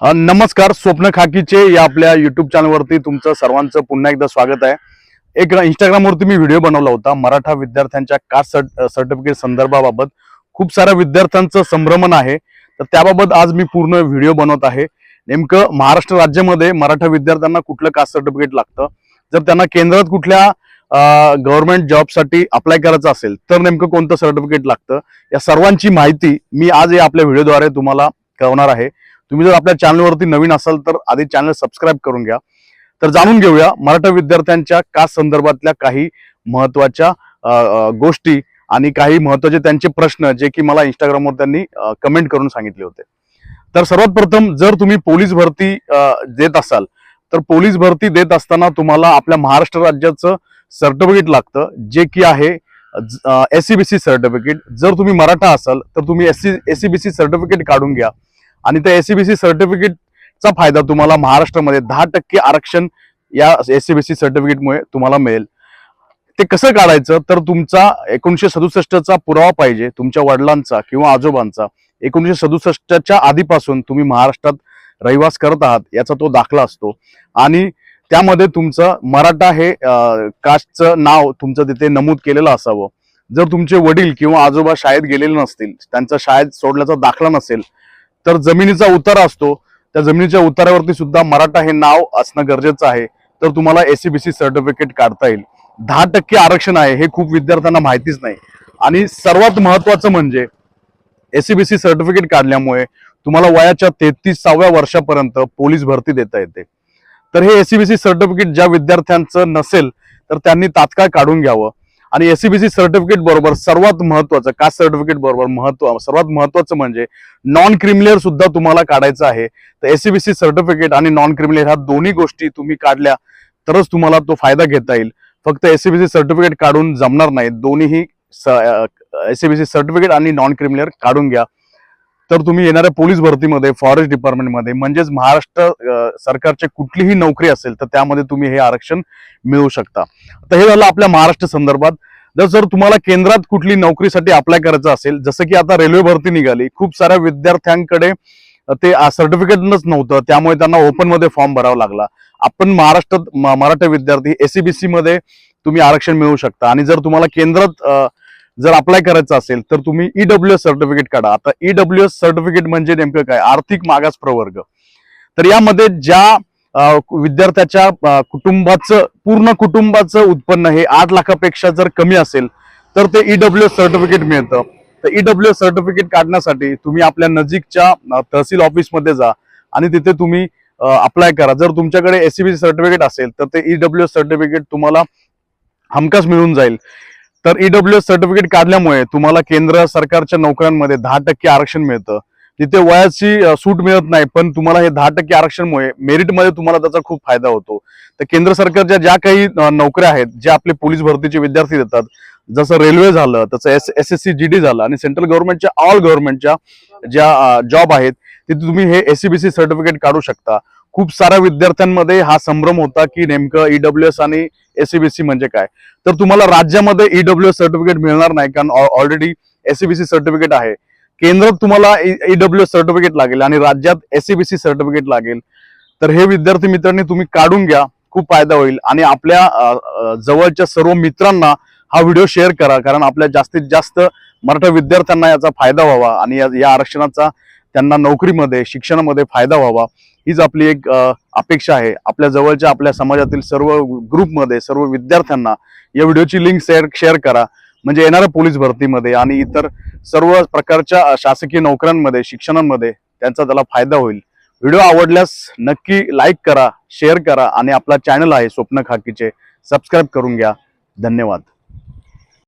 नमस्कार स्वप्न खाकीचे या आपल्या युट्यूब चॅनलवरती तुमचं सर्वांचं पुन्हा एकदा स्वागत आहे. एक इंस्टाग्रामवरती मी व्हिडिओ बनवला होता मराठा विद्यार्थ्यांच्या कास्ट सर्टिफिकेट संदर्भाबाबत. खूप साऱ्या विद्यार्थ्यांचं संभ्रमण आहे तर त्याबाबत आज मी पूर्ण व्हिडिओ बनवत आहे. नेमकं महाराष्ट्र राज्यामध्ये मराठा विद्यार्थ्यांना कुठलं कास्ट सर्टिफिकेट लागतं? जर त्यांना केंद्रात कुठल्या गव्हर्नमेंट जॉबसाठी अप्लाय करायचं असेल तर नेमकं कोणतं सर्टिफिकेट लागतं? या सर्वांची माहिती मी आज या आपल्या व्हिडिओद्वारे तुम्हाला कळवणार आहे. तुम्ही जर आपल्या चॅनलवरती नवीन असाल तर आधी चॅनल सबस्क्राईब करून घ्या. तर जाणून घेऊया मराठा विद्यार्थ्यांच्या कास्ट संदर्भातल्या काही महत्त्वाच्या गोष्टी आणि काही महत्त्वाचे त्यांचे प्रश्न जे की मला इंस्टाग्रामवर त्यांनी कमेंट करून सांगितले होते. तर सर्वात प्रथम जर तुम्ही पोलीस भरती देत असाल तर पोलीस भरती देत असताना तुम्हाला आपल्या महाराष्ट्र राज्याचं सर्टिफिकेट लागतं जे की आहे S C B C certificate जर तुम्ही मराठा असाल तर तुम्ही S C S C B C certificate काढून घ्या. आणि त्या एसीबीसी सर्टिफिकेटचा फायदा तुम्हाला महाराष्ट्रामध्ये दहा टक्के आरक्षण या एसीबीसी सर्टिफिकेटमुळे तुम्हाला मिळेल. ते कसं काढायचं? तर तुमचा एकोणीशे सदुसष्टचा पुरावा पाहिजे तुमच्या वडिलांचा किंवा आजोबांचा. एकोणीशे सदुसष्टच्या आधीपासून तुम्ही महाराष्ट्रात रहिवास करत आहात याचा तो दाखला असतो. आणि त्यामध्ये तुमचं मराठा हे कास्टचं नाव तुमचं तिथे नमूद केलेलं असावं. जर तुमचे वडील किंवा आजोबा शाळेत गेलेले नसतील त्यांचा शाळेत सोडल्याचा दाखला नसेल तर जमिनीचा उतारा असतो. त्या जमिनीच्या उतारावरती सुद्धा मराठा हे नाव असणं गरजेचं आहे. तर तुम्हाला एसीबीसी सर्टिफिकेट काढता येईल. दहा टक्के आरक्षण आहे हे खूप विद्यार्थ्यांना माहितीच नाही. आणि सर्वात महत्वाचं म्हणजे एसीबीसी सर्टिफिकेट काढल्यामुळे तुम्हाला वयाच्या तेहतीसाव्या वर्षापर्यंत पोलीस भरती देता येते. तर हे एसीबीसी सर्टिफिकेट ज्या विद्यार्थ्यांचं नसेल तर त्यांनी तात्काळ काढून घ्यावं. आणि एसीबीसी सर्टिफिकेट बरोबर सर्वात महत्वाचं कास्ट सर्टिफिकेट बरोबर महत्त्व सर्वात महत्वाचं म्हणजे नॉन क्रिमिलियर सुद्धा तुम्हाला काढायचं आहे. तर एसीबीसी सर्टिफिकेट आणि नॉन क्रिमिलियर ह्या दोन्ही गोष्टी तुम्ही काढल्या तरच तुम्हाला तो फायदा घेता येईल. फक्त एसीबीसी सर्टिफिकेट काढून जमणार नाही. दोन्हीही एसीबीसी सर्टिफिकेट आणि नॉन क्रिमिलियर काढून घ्या. तर तुम्ही येणाऱ्या पोलीस भरतीमध्ये फॉरेस्ट डिपार्टमेंटमध्ये म्हणजेच महाराष्ट्र अं, सरकारची कुठलीही नोकरी असेल तर त्यामध्ये तुम्ही हे आरक्षण मिळवू शकता. तर हे झालं आपल्या महाराष्ट्र संदर्भात. जर जर तुम्हाला केंद्रात कुठली नोकरीसाठी अप्लाय करायचं असेल जसं की आता रेल्वे भरती निघाली खूप साऱ्या विद्यार्थ्यांकडे ते सर्टिफिकेटच नव्हतं त्यामुळे त्यांना ओपनमध्ये फॉर्म भरावा लागला. आपण महाराष्ट्रात म- मराठा विद्यार्थी एसीबीसी मध्ये तुम्ही आरक्षण मिळवू शकता. आणि जर तुम्हाला केंद्रात जर अप्लाय करायचं असेल तर तुम्ही ईडब्ल्यू एस सर्टिफिकेट काढा. आता ईडब्ल्यू एस सर्टिफिकेट म्हणजे नेमकं काय? आर्थिक मागास प्रवर्ग. तर यामध्ये ज्या विद्यार्थ्याच्या कुटुंबाचं पूर्ण कुटुंबाचं उत्पन्न हे आठ लाखापेक्षा जर कमी असेल तर ते ईडब्ल्यू एस सर्टिफिकेट मिळतं. तर ईडब्ल्यू एस सर्टिफिकेट काढण्यासाठी तुम्ही आपल्या नजीकच्या तहसील ऑफिसमध्ये जा आणि तिथे तुम्ही अप्लाय करा. जर तुमच्याकडे एसीबी सर्टिफिकेट असेल तर ते ईडब्ल्यू एस सर्टिफिकेट तुम्हाला हमखास मिळून जाईल. तर ईडब्ल्यू एस सर्टिफिकेट काढल्यामुळे तुम्हाला केंद्र सरकारच्या नोकऱ्यांमध्ये दहा टक्के आरक्षण मिळतं. तिथे वयाची सूट मिळत नाही पण तुम्हाला हे दहा टक्के आरक्षणमुळे मेरिटमध्ये तुम्हाला त्याचा खूप फायदा होतो. तर केंद्र सरकारच्या ज्या काही नोकऱ्या आहेत जे आपले पोलीस भरतीचे विद्यार्थी देतात जसं रेल्वे झालं तसं S S S C G D झालं आणि सेंट्रल गव्हर्नमेंटच्या ऑल गव्हर्नमेंटच्या ज्या जॉब आहेत तिथे तुम्ही हे एसीबीसी सर्टिफिकेट काढू शकता. खूप साऱ्या विद्यार्थ्यांमध्ये हा संभ्रम होता की नेमकं ईडब्ल्यू एस आणि एसीबीसी म्हणजे काय? तर तुम्हाला राज्यामध्ये ईडब्ल्यू एस सर्टिफिकेट मिळणार नाही कारण ऑलरेडी एसीबीसी सर्टिफिकेट आहे. केंद्रात तुम्हाला ईडब्ल्यू एस सर्टिफिकेट लागेल आणि राज्यात एसीबीसी सर्टिफिकेट लागेल. तर हे विद्यार्थी मित्रांनी तुम्ही काढून घ्या खूप फायदा होईल. आणि आपल्या जवळच्या सर्व मित्रांना हा व्हिडिओ शेअर करा कारण आपल्या जास्तीत जास्त मराठा विद्यार्थ्यांना याचा फायदा व्हावा आणि या- या आरक्षणाचा त्यांना नोकरीमध्ये शिक्षणामध्ये फायदा व्हावा हीच आपली एक अपेक्षा आहे. आपल्या जवळच्या आपल्या समाजातील सर्व ग्रुपमध्ये सर्व विद्यार्थ्यांना या व्हिडिओची लिंक शेअर शेअर करा. म्हणजे येणाऱ्या पोलीस भरतीमध्ये आणि इतर सर्व प्रकारच्या शासकीय नोकऱ्यांमध्ये शिक्षणामध्ये त्यांचा त्याला फायदा होईल. व्हिडिओ आवडल्यास नक्की लाईक करा शेअर करा आणि आपला चॅनल आहे स्वप्न खाकीचे. सबस्क्राईब करून घ्या. धन्यवाद.